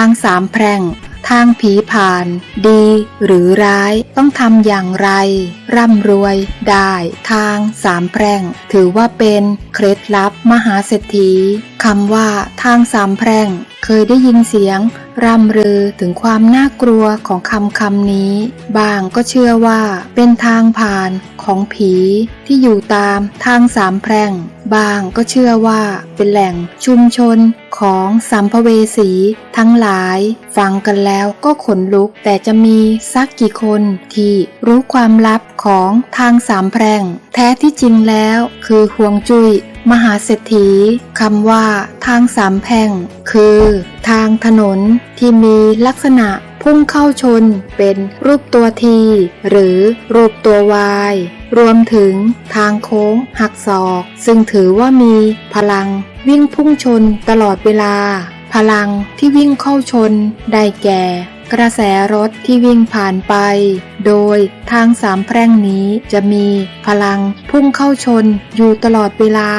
างสามแพร่ง ทางผีผ่าน ดีหรือร้ายต้องทำอย่างไร ร่ำรวยได้ ทางสามแพร่ง ถือว่าเป็นเคล็ดลับมหาเศรษฐีคำว่าทางสามแพร่ง เคยได้ยินเสียง ร่ำลือถึงความน่ากลัวของคำคำนี้ บางก็เชื่อว่าเป็นทางผ่านของผีที่อยู่ตามทางสามแพร่ง บางก็เชื่อว่าเป็นแหล่งชุมชนของสัมภเวสีทั้งหลาย ฟังกันแล้วก็ขนลุกแต่จะมีสักกี่คนที่รู้ความลับของทางสามแพร่ง แท้ที่จริงแล้วคือห่วงจุย้ย มหาเศรษฐีคำว่า ทางสามแพ่ง คือ ทางถนนที่มีลักษณะพุ่งเข้าชนเป็นรูปตัวที หรือรูปตัววาย รวมถึงทางโค้งหักศอก ซึ่งถือว่ามีพลังวิ่งพุ่งชนตลอดเวลา พลังที่วิ่งเข้าชนได้แก่ กระแสรถที่วิ่งผ่านไป โดยทางสามแพร่งนี้จะมีพลังพุ่งเข้าชนอยู่ตลอดเวลา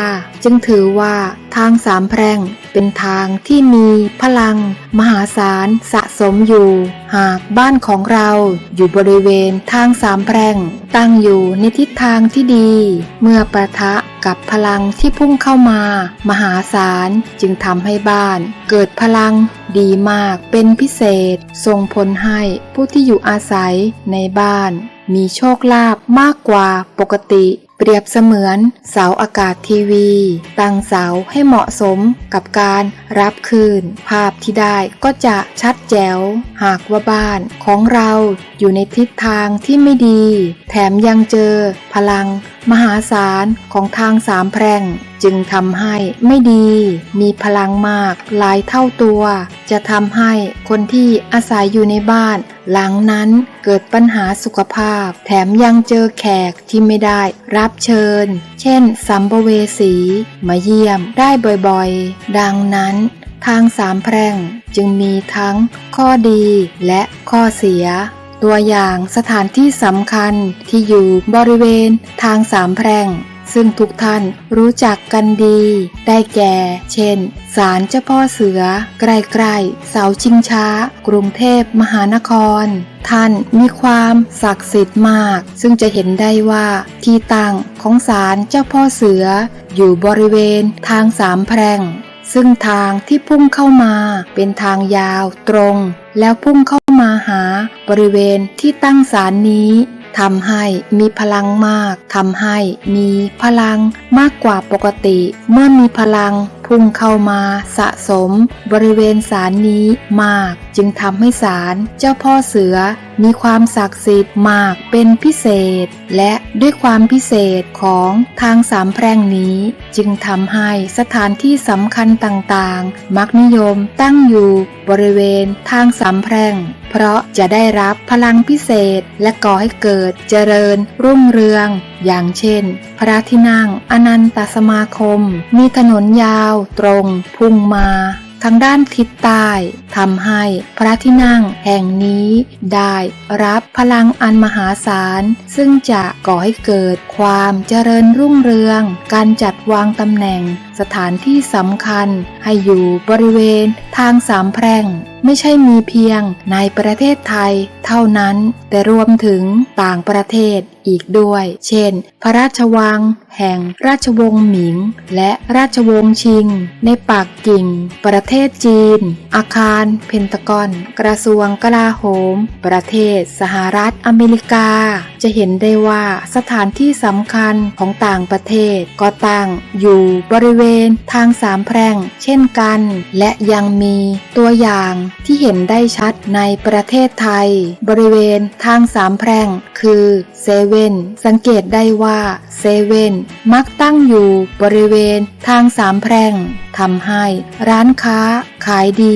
จึงถือว่าทางสามแพร่งเป็นทางที่มีพลังมหาศาลสะสมอยู่ หากบ้านของเราอยู่บริเวณทางสามแพร่ง ตั้งอยู่ในทิศทางที่ดี เมื่อประทะกับพลังที่พุ่งเข้ามา มหาศาลจึงทำให้บ้าน เกิดพลังดีมากเป็นพิเศษส่งผลให้ผู้ที่อยู่อาศัยในบ้าน มีโชคลาภมากกว่าปกติ เปรียบเสมือนเสาอากาศทีวี ตั้งเสาให้เหมาะสมกับการรับคืน ภาพที่ได้ก็จะชัดแจ๋ว หากว่าบ้านของเราอยู่ในทิศทางที่ไม่ดี แถมยังเจอ พลัง มหาศาลของทางสามแพร่ง จึงทำให้ไม่ดี มีพลังมากหลายเท่าตัว จะทำให้คนที่อาศัยอยู่ในบ้าน หลังนั้นเกิดปัญหาสุขภาพ แถมยังเจอแขกที่ไม่ได้รับเชิญ เช่น สัมภเวสี มาเยี่ยมได้บ่อยๆ ดังนั้นทางสามแพร่งจึงมีทั้งข้อดีและข้อเสีย ตัวอย่างสถานที่สำคัญที่อยู่บริเวณทางสามแพร่ง ซึ่งทุกท่านรู้จักกันดี ได้แก่ เช่น ศาลเจ้าพ่อเสือ ใกล้ๆเสาชิงช้า กรุงเทพมหานคร ท่านมีความศักดิ์สิทธิ์มาก ซึ่งจะเห็นได้ว่าที่ตั้งของศาลเจ้าพ่อเสือ อยู่บริเวณทางสามแพร่ง ซึ่งทางที่พุ่งเข้ามาเป็นทางยาวตรง แล้วพุ่งเข้ามาหาบริเวณที่ตั้งศาลนี้ทำให้มีพลังมากทำให้มีพลังมากกว่าปกติ เมื่อมีพลังพุ่งเข้ามาสะสมบริเวณศาลนี้มาก จึงทำให้ศาลเจ้าพ่อเสือมีความศักดิ์สิทธิ์มากเป็นพิเศษ และด้วยความพิเศษของทางสามแพร่งนี้ จึงทำให้สถานที่สำคัญต่างๆ มักนิยมตั้งอยู่บริเวณทางสามแพร่ง เพราะจะได้รับพลังพิเศษและก่อให้เกิดเจริญรุ่งเรือง อย่างเช่น พระที่นั่งอนันตสมาคม มีถนนยาวตรงพุ่งมา ทางด้านทิศใต้ทำให้พระที่นั่งแห่งนี้ได้รับพลังอันมหาศาล ซึ่งจะก่อให้เกิดความเจริญรุ่งเรือง การจัดวางตำแหน่งสถานที่สำคัญให้อยู่บริเวณทางสามแพร่ง ไม่ใช่มีเพียงในประเทศไทย เท่านั้น แต่รวมถึงต่างประเทศอีกด้วย เช่น พระราชวัง แห่งราชวงศ์หมิง และราชวงศ์ชิง ในปากกิ่ง ประเทศจีน อาคาร เพนตากอน กระทรวงกลาโหม ประเทศสหรัฐอเมริกา จะเห็นได้ว่าสถานที่สำคัญของต่างประเทศก็ตั้งอยู่บริเวณทางสามแพร่ง เช่นกัน และยังมีตัวอย่างที่เห็นได้ชัดในประเทศไทยบริเวณทางสามแพร่ง คือเซเว่นสังเกตได้ว่าเซเว่นมักตั้งอยู่บริเวณทางสามแพร่งทำให้ร้านค้าขายดี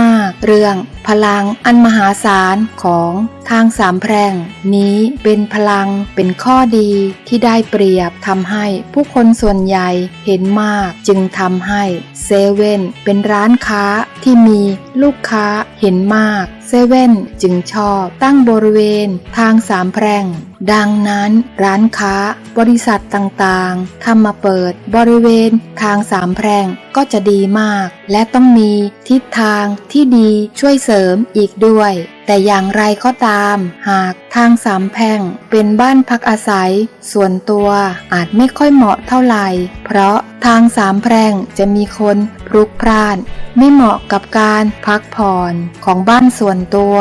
มากๆ เรื่อง พลังอันมหาศาลของทางสามแพร่ง นี้เป็นพลังเป็นข้อดีที่ได้เปรียบทำให้ผู้คนส่วนใหญ่เห็นมากจึงทำให้เซเว่นเป็นร้านค้าที่มีลูกค้าเห็นมากเซเว่นจึงชอบตั้งบริเวณทางสามแพร่ง ดังนั้นร้านค้าบริษัทต่างๆทำมาเปิดบริเวณทางสามแพร่งก็จะดีมาก และต้องมีทิศทางที่ดีช่วยเสริมริมอีกด้วย แต่อย่างไรก็ตาม หากทางสามแพร่งเป็นบ้านพักอาศัย ส่วนตัวอาจไม่ค่อยเหมาะเท่าไหร่ เพราะทางสามแพร่งจะมีคนพลุกพล่าน ไม่เหมาะกับการพักผ่อนของบ้านส่วนตัว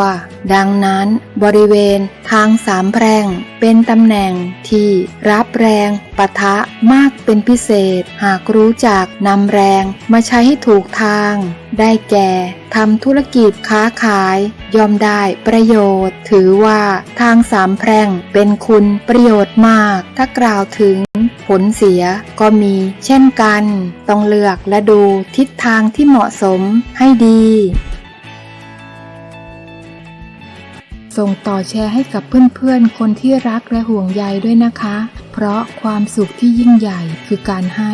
ดังนั้นบริเวณทางสามแพร่งเป็นตำแหน่งที่รับแรงปะทะมากเป็นพิเศษ หากรู้จักนำแรงมาใช้ให้ถูกทาง ได้แก่ทำธุรกิจค้าขาย ย่อมได้ประโยชน์ ถือว่าทางสามแพร่งเป็นคุณประโยชน์มาก ถ้ากล่าวถึงผลเสียก็มีเช่นกัน ต้องเลือกและดูทิศทางที่เหมาะสมให้ดี ส่งต่อแชร์ให้กับเพื่อนๆ คนที่รักและห่วงใยด้วยนะคะ เพราะความสุขที่ยิ่งใหญ่คือการให้